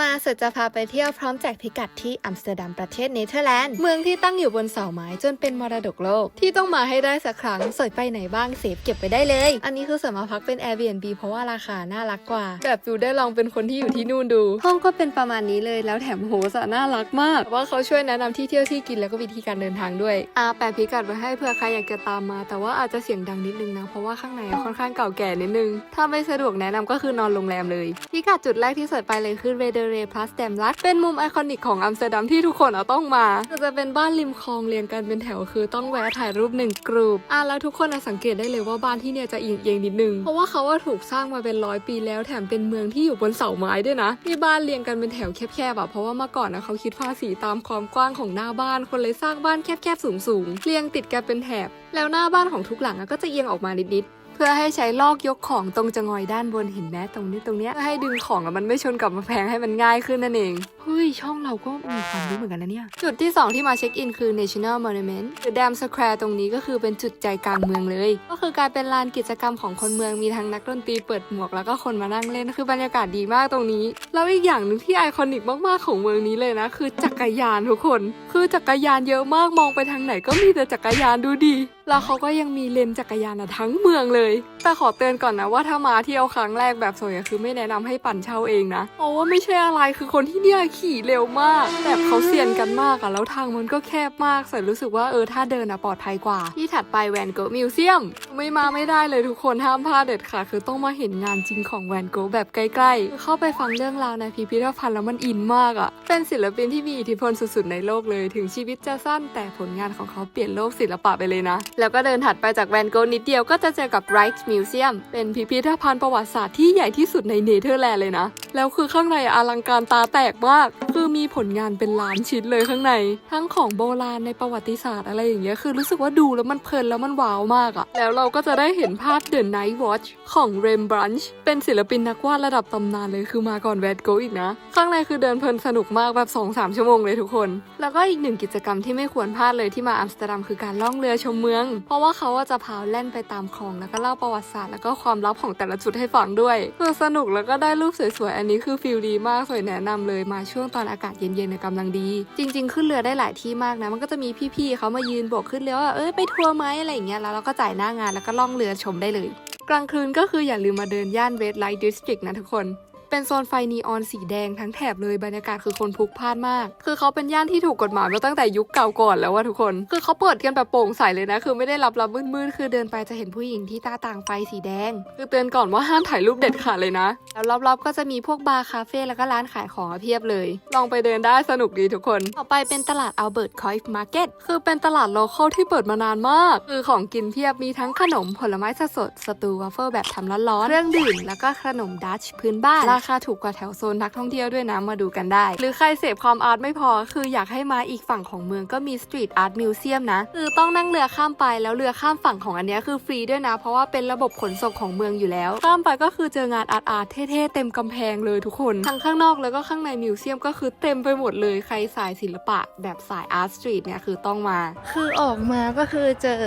มาสุดจะพาไปเที่ยวพร้อมแจกพิกัดที่อัมสเตอร์ดัมประเทศเนเธอร์แลนด์ เมืองที่ตั้งอยู่บนเสาไม้จนเป็นมรดกโลก ที่ต้องมาให้ได้สักครั้งสวยไปไหนบ้างเซฟเก็บไปได้เลย อันนี้คือสามารถพักเป็น Airbnb เพราะว่าราคาน่ารักกว่า แบบฟิวได้ลองเป็นคนที่อยู่ที่นู่นดู ห้องก็เป็นประมาณนี้เลยแล้วแถมโฮสอะน่ารักมาก ว่าเขาช่วยแนะนำที่เที่ยวที่กินแล้วก็วิธีการเดินทางด้วยอาแปะพิกัดไว้ให้เผื่อใครอยากจะตามมา แต่ว่าอาจจะเสียงดังนิดนึงนะเพราะว่าข้างในอะค่อนข้างเก่าแก่นิดนึงถ้าไม่สะดวกแนะนำก็คือนอนโรงแรมเลยพิกัดจุดแรกที่เสิร์ชไปเลยคือ r e d e r e Plus d a m l a t เป็นมุมไอคอนิกของอัมสเตอร์ดัมที่ทุกคนอะต้องมาจะเป็นบ้านริมคลองเรียงกันเป็นแถวคือต้องแวะถ่ายรูปหนึ่งกลุ่มอะแล้วทุกคนสังเกตได้เลยว่าบ้านที่เนี่ยจะเอียงเอียงๆนิดนึง เพราะว่าเขาว่าถูกสร้างมาเป็นร้อยปีแล้วแถมเป็นเมืองที่อยู่บนเสาไม้ด้วยนะที่บ้านเรียงกันเป็นแถวแคบๆอะเพราะว่าเมื่อก่อนนะเขาคิดภาษีตามความกว้างของหน้าบ้านคนเลยสร้างบ้านแคบๆสูงๆเรียงติดกันเป็นแถบแล้วหน้าบ้านของทุกหลังก็จะเอียงออกมานิดๆ พื่อให้ใช้ลอกยกของตรงจะงอยด้านบนเห็นไหมตรงนี้ตรงเนี้ยเพื่อให้ดึงของอะมันไม่ชนกับกำแพงให้มันง่ายขึ้นนั่นเองเฮ้ยช่องเราก็มีความรู้เหมือนกันนะเนี่ย จุดที่ 2 ที่มาเช็คอินคือ National Monument หรือ Dam Square ตรงนี้ก็คือเป็นจุดใจกลางเมืองเลย ก็คือกลายเป็นลานกิจกรรมของคนเมืองมีทั้งนักดนตรีเปิดหมวกแล้วก็คนมานั่งเล่นคือบรรยากาศดีมากตรงนี้แล้วอีกอย่างหนึ่งที่ไอคอนิกมากๆของเมืองนี้เลยนะ คือจักรยานทุกคน คือจักรยานเยอะมากมองไปทางไหนก็มีแต่จักรยานดูดี แล้วเขาก็ยังมีเลนจักรยานอะทั้งเมืองเลย แต่ขอเตือนก่อนนะว่าถ้ามาเที่ยวครั้งแรกแบบสวยอะคือไม่แนะนำให้ปั่นเช่าเองนะเพราะว่าไม่ใช่อะไรคือคนที่เนี่ยขี่เร็วมาก แบบเขาเซียนกันมากอะแล้วทางมันก็แคบมากสวยรู้สึกว่าเออถ้าเดินอะปลอดภัยกว่า ที่ถัดไปแวนโกะมิวเซียมไม่มาไม่ได้เลยทุกคนห้ามพลาดเด็ดขาดคือต้องมาเห็นงานจริงของแวนโกะแบบใกล้ๆ เข้าไปฟังเรื่องราวในพิพิธภัณฑ์แล้วมันอินมากอะเป็นศิลปินที่มีอิทธิพลสุดๆในโลกเลย ถึงชีวิตจะสั้นแต่ผลงานของเขาเปลี่ยนโลกศิลปะไปเลยนะแล้วก็เดินถัดไปจากแวนโกะนิดเดียวก็จะเจอกับไรท์มิวเซียมเป็นพิพิธภัณฑ์ประวัติศาสตร์ที่ใหญ่ที่สุดในเนเธอร์แลนด์เลยนะ แล้วคือข้างในอลังการตาแตกมาก คือมีผลงานเป็นล้านชิ้นเลยข้างใน ทั้งของโบราณในประวัติศาสตร์อะไรอย่างเงี้ยคือรู้สึกว่าดูแล้วมันเพลินแล้วมันว้าวมากอะแล้วเราก็จะได้เห็นภาพ The Night Watch ของ Rembrandt เป็นศิลปินนักวาดระดับตำนานเลยคือมาก่อนแวนโกอีกนะ ข้างในคือเดินเพลินสนุกมากแบบ2-3 ชั่วโมงเลยทุกคน แล้วก็อีกหนึ่งกิจกรรมที่ไม่ควรพลาดเลยที่มาอัมสเตอร์ดัมคือการล่องเรือชมเมือง เพราะว่าเขาจะพาแล่นไปตามคลองแล้วก็เล่าประวัติศาสตร์แล้วก็ความลับของแต่ละจุดให้ฟังด้วยคือสนุกแล้วก็ได้รูปสวยๆอันนี้คือฟิลดีมากสวยแนะนำเลยมาช่วงตอนอากาศเย็นๆเนี่ยกำลังดี จริง ๆ ขึ้นเรือได้หลายที่มากนะ มันก็จะมีพี่ๆเขามายืนโบกขึ้นเรือว่าเอ้ยไปทัวร์ไหมอะไรอย่างเงี้ยแล้วเราก็จ่ายหน้างานแล้วก็ล่องเรือชมได้เลย กลางคืนก็คืออย่าลืมมาเดินย่านเวสไลท์ดิสตริกนะทุกคน เป็นโซนไฟนีออนสีแดงทั้งแถบเลยบรรยากาศคือคนพลุกพล่านมาก คือเขาเป็นย่านที่ถูกกฎหมายมาตั้งแต่ยุคเก่าก่อนแล้วว่าทุกคน คือเขาเปิดกันแบบโปร่งใสเลยนะ คือไม่ได้รับรับมืดๆคือเดินไปจะเห็นผู้หญิงที่ตาต่างไฟสีแดง คือเตือนก่อนว่าห้ามถ่ายรูปเด็ดขาดเลยนะ แล้วรอบๆก็จะมีพวกบาร์คาเฟ่แล้วก็ร้านขายของเพียบเลย ลองไปเดินได้สนุกดีทุกคน ต่อไปเป็นตลาดอัลเบิร์ตคอยฟ์มาร์เก็ตคือเป็นตลาดโลคอลที่เปิดมานานมาก คือของกินเพียบมีทั้งขนมผลไม้สดสตูวัฟเฟิลแบบทำร้อนๆเครื่องดื่มแล้วก็ขนมดัชพื้นบ้านราคาถูกกว่าแถวโซนนักท่องเที่ยวด้วยนะมาดูกันได้ หรือใครเสพความอาร์ตไม่พอ คืออยากให้มาอีกฝั่งของเมืองก็มีสตรีทอาร์ตมิวเซียมนะคือต้องนั่งเรือข้ามไปแล้วเรือข้ามฝั่งของอันนี้คือฟรีด้วยนะ เพราะว่าเป็นระบบขนส่งของเมืองอยู่แล้ว ข้ามไปก็คือเจองานอาร์ตอาร์ตเท่ๆเต็มกำแพงเลยทุกคนทั้งข้างนอกแล้วก็ข้างในมิวเซียมก็คือเต็มไปหมดเลยใครสายศิลปะ แบบสายอาร์ตสตรีทเนี่ยคือต้องมา คือออกมาก็คือเจอ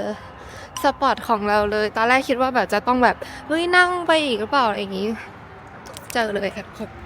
สปอตของเราเลย ตอนแรกคิดว่าแบบจะต้องแบบเฮ้ยนั่งไปอีกหรือเปล่าอย่างงี้ เจอเลยค่ะทุกคน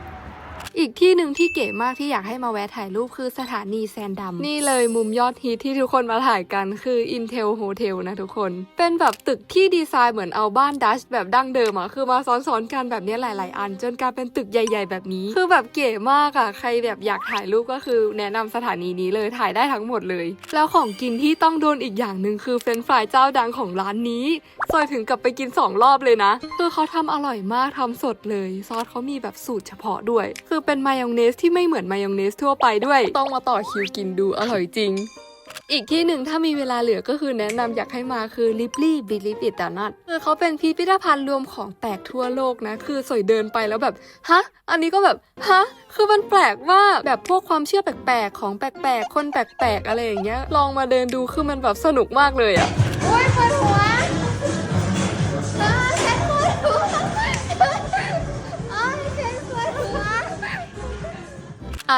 อีกที่หนึ่งที่เก๋มากที่อยากให้มาแวะถ่ายรูปคือสถานีแซนดัมนี่เลยมุมยอดฮิตที่ทุกคนมาถ่ายกันคือ Intel Hotel นะทุกคน เป็นแบบตึกที่ดีไซน์เหมือนเอาบ้านดัชแบบดั้งเดิมอะคือมาซ้อนๆกันแบบนี้หลาย ๆ อัน จนกลายเป็นตึกใหญ่ ๆ แบบนี้ คือแบบเก๋มากอะใครแบบอยากถ่ายรูปก็คือแนะนำสถานีนี้เลยถ่ายได้ทั้งหมดเลย แล้วของกินที่ต้องโดนอีกอย่างหนึ่งคือเฟรนฟรายเจ้าดังของร้านนี้ซอยถึงกลับไปกินสองรอบเลยนะ คือเขาทำอร่อยมากทำสดเลย ซอสเขามีแบบสูตรเฉพาะด้วย คือเป็นมายองเนสที่ไม่เหมือนมายองเนสทั่วไปด้วย ต้องมาต่อคิวกินดูอร่อยจริง อีกที่หนึ่งถ้ามีเวลาเหลือก็คือแนะนำอยากให้มาคือ Ripley Believe It or Not คือเขาเป็นพิพิธภัณฑ์รวมของแปลกทั่วโลกนะ คือสวยเดินไปแล้วแบบ ฮะ อันนี้ก็แบบ ฮะ คือมันแปลกมาแบบพวกความเชื่อแปลกๆ ของแปลกๆ คนแปลกๆ อะไรอย่างเงี้ย ลองมาเดินดูคือมันแบบสนุกมากเลยอะ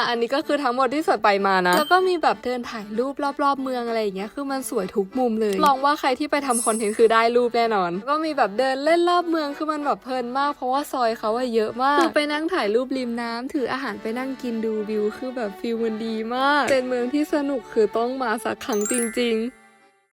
อ้ยฉันปวดหัวอะอันนี้ก็คือทั้งหมดที่สวยไปมานะ แล้วก็มีแบบเดินถ่ายรูปรอบๆเมืองอะไรอย่างเงี้ย คือมันสวยทุกมุมเลย ลองว่าใครที่ไปทำคอนเทนต์คือได้รูปแน่นอน ก็มีแบบเดินเล่นรอบเมืองคือมันแบบเพลินมาก เพราะว่าซอยเขาอะเยอะมากคือไปนั่งถ่ายรูปริมน้ำถืออาหารไปนั่งกินดูวิว คือแบบฟิลมันดีมาก เป็นเมืองที่สนุกคือต้องมาสักครั้งจริง ๆ